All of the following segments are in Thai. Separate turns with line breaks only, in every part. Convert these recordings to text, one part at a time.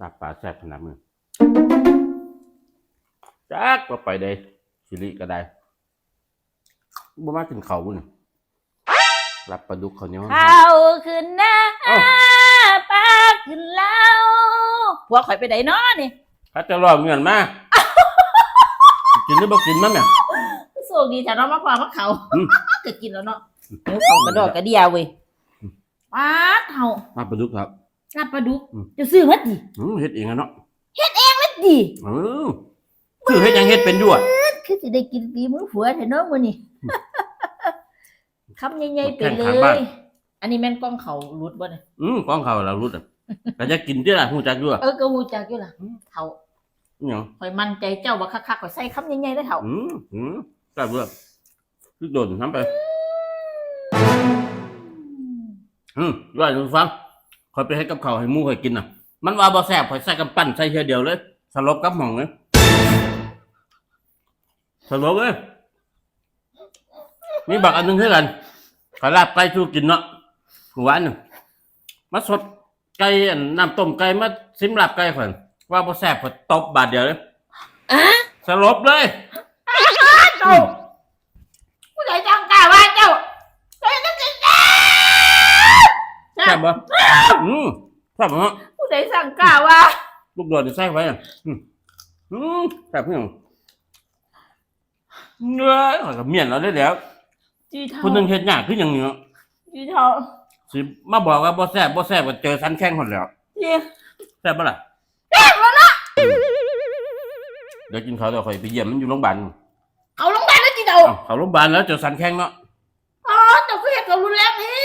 ลาบปลาแซ่บขนาดมือจักว่าไปได้สิริก็ได้บ่มากินข้าวมื้อนี้รับปลาดุกข้าวเหนียว
ข้าวขึ้นหน้าปลาขึ้นเล้าพวกข่อยไปไหนเนาะนี่
ถ้าจะรอเงินมากินหรือบ่กินมั้งเนี่ย
โชคดีแต่เรามาพอมาเขา
อืม
ก็กินแล้วเนาะเดี๋ยวเขากระดอกกระเดียเว้ยปลาเท่า
ลาบปลาดุกครับ
ลาบปลาดุก
อืม
จะซื้อมาดิ
อืมเฮ็ดเองอะเนาะ
มาดิ
เออคือเฮ็ดหยังเฮ็ดเป็นอยู่อะ
คือจะได้กินปีมือผัวแท้เนาะมื้อนี้คำใหญ่ๆไปเล
แข่งขันบ้าน
ยอันนี้แม่นกล้องเขารุดบ่เนี่ย
อืมของเขาเรารู้อะก็จะกินที่ล่ะฮู้จักอยู่อะ
เออก็ฮู้จักอยู่ล่ะ
อืม
เฒ่า
อิหยัง
ข่อยมั่นใจเจ้าว่าคักๆข่อยใส่คำใหญ่ๆได้เฒ่า
อืมอืมแซ่บเด้อคือโดนน้ำไป อืมย่อยฟัง คอยไปให้กับเขาวให้หมูคอยกินน่ะ มันว่าบ่แซ่บคอยใส่กำปั้นใส่เทียเดียวเลย สลบกับหม่องเลยสลบเลยมีบักอันหนึงให้กันขอยลาบไก่ชูกินเนาะหวานน่ะมาสดไก่อันน้ำต้มไก่มาซิมลาบไก่ข่อยว่าบ่แซ่บข่อยตบบาดเดียวเลย
อะ
สลบเลย
เจ้าผู้ใดจังกล้าว่าเจ้าเจ้าจะกินแซ่
แซ่บบ่ อืมแซ่บฮะ
ผู้ใดสั่งกล้าว่า
ลูกโดดนี่ใส่ไว้อะอืมอืมแซ่บเพียงเนื้อข่อยก็เมียนเราได้แล้ว
จีเทา
คนหนึงเฮ็ดยากคือหยังนี่เนาะ
จีเทา
สิมาบอกว่าบ่แซ่บบ่แซ่บก็เจอสันแข้งหมดแล้ว
จี
แซ่บบ่ล่ะแซ่บแล้วนะเดี๋ยวกินข้าวเดี๋ยวค่อยไปเยี่ยมมันอยู่โรงพยาบาล
เขาลงไปแล้วจีเทา
เอ้าเข้าโรงพยาบาลแล้วเจอสันแข้งเนาะ
อ๋อเจ้าก็เห็นกับรุนแรงนี่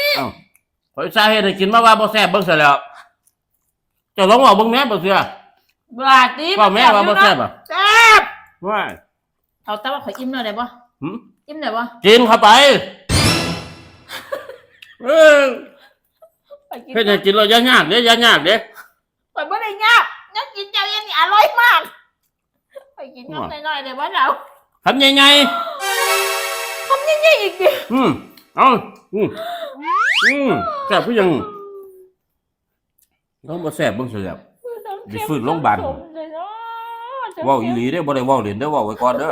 ข่อยสาเหตุให้กินมาว่าบ่แซ่บเบิ่งเสียแล้วเจ้าลองเว้าเบิ่งแหน่บ่เสีย
บาดดิ
เว้าแม่ว่าบ่แซ่บอะ
แซ่บ
ว้าย
เท่าแต่ว่าขออิ่มหน่อยได้ปะ
หึ
อิ่มหน่อยปะ
กินเข้าไปเออ
ไปกิน
เฮ็ดให้กินแล้วอย่ายากเด้อย่ายากเด้
ไปไม่ได้ยากนักกินเจ้าเย็นนี่อร่อยมากไปกินน้ำหน่อยๆเดี๋ยวว่าเรา
ทำใหญ่
ทำยังไงอีกดิ
ๆอืมเอาอืม อืมแซ่บคือหยังเขาบ่แซ่บเบิ่งเสียแล้วไปฟื้นโรงพยาบาล เว้าอีหลีเด้อบ่ได้เว้าเล่นเด้อเว้าไว้ก่อนเด้อ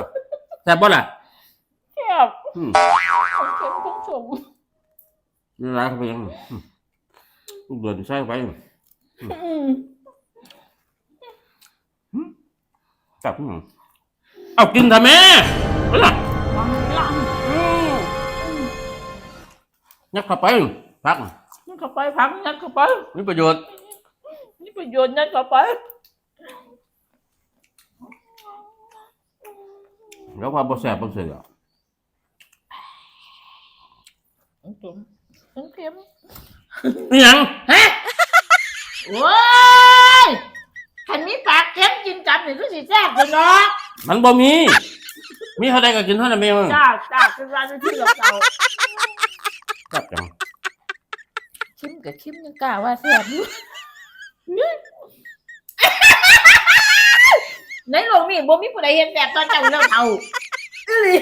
แซ่บบ่ล่ะ
แซ่บ
อืม
เค็มทั้งสม
นี่ร้านเขาไปยังอืมลูกเดือนใส่ไป
อืม
แซ่บคือหยังเอากินทำแม่เอาล่ะ
ลำล
อืมยัดเข้าไป พักำ
นั่นเข้าไปพักนั่นเข้าไป
มีประโยชน์
นี่ประโยชน์นั่นเข้าไป
แล้วว่าบ่แซ่บบ่เสียแล้ว
ทั้งสมทั้งเค็ม
นี่หยัง
ฮะโว้ยขันมีปากเค็มกินกับนี่ก็สิแซ่บเลยเนาะ
มันบ่มี มีเท่าใดก็กินเท่านั้นแม่มึง
จ้าจ้าเป็นร้านที่เราเก่า
แซ่บจัง
ชิมกับชิมยังกล้าว่าแซ่บอยู่ในโลกนี้บ่มีผู้ใดเห็นแบบตอนเจ้าเรื่องเท่าอีหลี